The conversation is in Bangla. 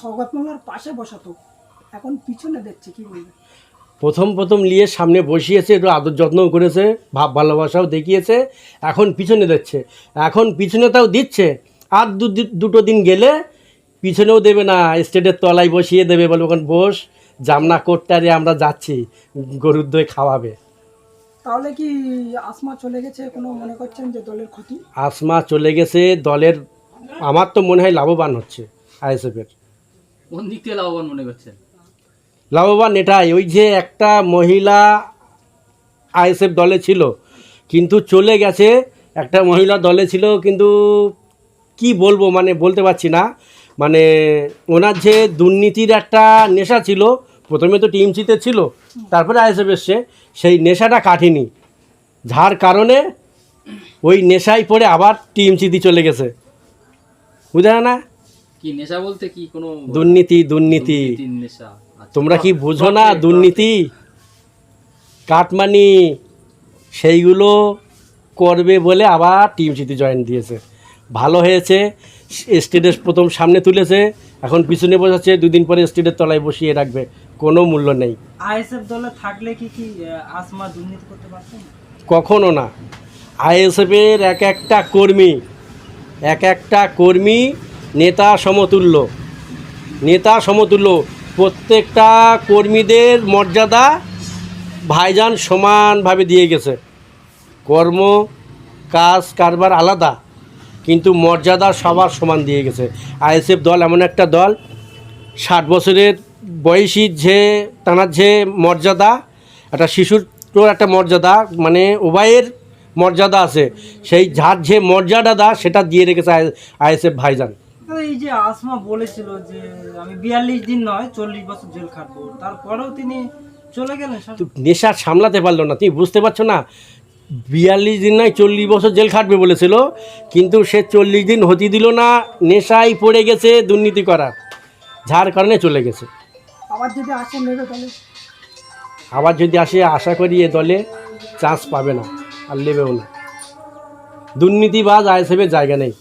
সৌগত মোল্লার পাশে বসাতো। এখন পিছনে দেখছে কি বলবে? প্রথম প্রথম নিয়ে সামনে বসিয়েছে একটু আদর যত্নও করেছে ভাব ভালোবাসাও দেখিয়েছে এখন পিছনে দিচ্ছে এখন পিছনেটাও দিচ্ছে। আর দুটো দিন গেলে পিছনেও দেবে না স্টেটের তলায় বসিয়ে দেবে বলবে ওখানে বস জামনা করতে আরে আমরা যাচ্ছি গরুর দই খাওয়াবে। তাহলে কি আসমা চলে গেছে? কোনো মনে করছেন যে দলের ক্ষতি? আসমা চলে গেছে দলের আমার তো মনে হয় লাভবান হচ্ছে আইএসএফের। কোন দিক থেকে লাভবান মনে করছেন? লাভবান এটাই, ওই যে একটা মহিলা আইএসএফ দলে ছিল, কিন্তু চলে গেছে, একটা মহিলা দলে ছিল, কিন্তু কি বলব মানে বলতে পারছি না। মানে ওনার যে দুর্নীতির একটা নেশা ছিল, প্রথমে তো টিএমসিতে ছিল, তারপরে আইএসএফ এসছে, সেই নেশাটা কাটেনি। যার কারণে ওই নেশায় পড়ে আবার টিএমসিতে চলে গেছে। বুঝলে না? কি নেশা বলতে কি কোনো দুর্নীতি দুর্নীতি। নেশা? আচ্ছা। তোমরা কি বুঝো না দুর্নীতি? কাটমানি সেইগুলো করবে বলে আবার টিম সিটি জয়েন দিয়েছে। ভালো হয়েছে স্টেটের প্রথম সামনে তুলেছে এখন পিছনে বসাচ্ছে দুদিন পরে স্টেটের তলায় বসিয়ে রাখবে কোনো মূল্য নেই। আইএসএফ দলে থাকলে কি কি আসমা দুর্নীতি করতে পারতেন কখনো না। আইএসএফের এক একটা কর্মী এক একটা কর্মী নেতা সমতুল্য। নেতা সমতুল্য। প্রত্যেকটা কর্মীদের মর্যাদা ভাইজান সমানভাবে দিয়ে গেছে। কর্ম, কাজ, কারবার আলাদা, কিন্তু মর্যাদা সবার সমান দিয়ে গেছে। আইএসএফ দল এমন একটা দল, ষাট বছরের বয়সী যে তানার যে মর্যাদা, একটা শিশুর তো একটা মর্যাদা মানে উভয়ের মর্যাদা আছে। সেই যার যে মর্যাদা সেটা দিয়ে রেখেছে আইএসএফ ভাইজান। এই যে আসমা বলেছিল যে আমি বিয়াল্লিশ দিন নয় চল্লিশ বছর জেল খাটবো। তারপরেও তিনি চলে গেলেন নেশা সামলাতে পারল না। তুমি বুঝতে পারছ না? বিয়াল্লিশ দিন নয় চল্লিশ বছর জেল খাটবে বলেছিল কিন্তু সে চল্লিশ দিন হতে দিল না নেশায় পড়ে গেছে দুর্নীতি করার যার কারণে চলে গেছে। আবার যদি আসে নেবে তাহলে? আবার যদি আসে আশা করি এ দলে চান্স পাবে না আর নেবেও না। দুর্নীতিবাজ আইএসএফের জায়গা নেই।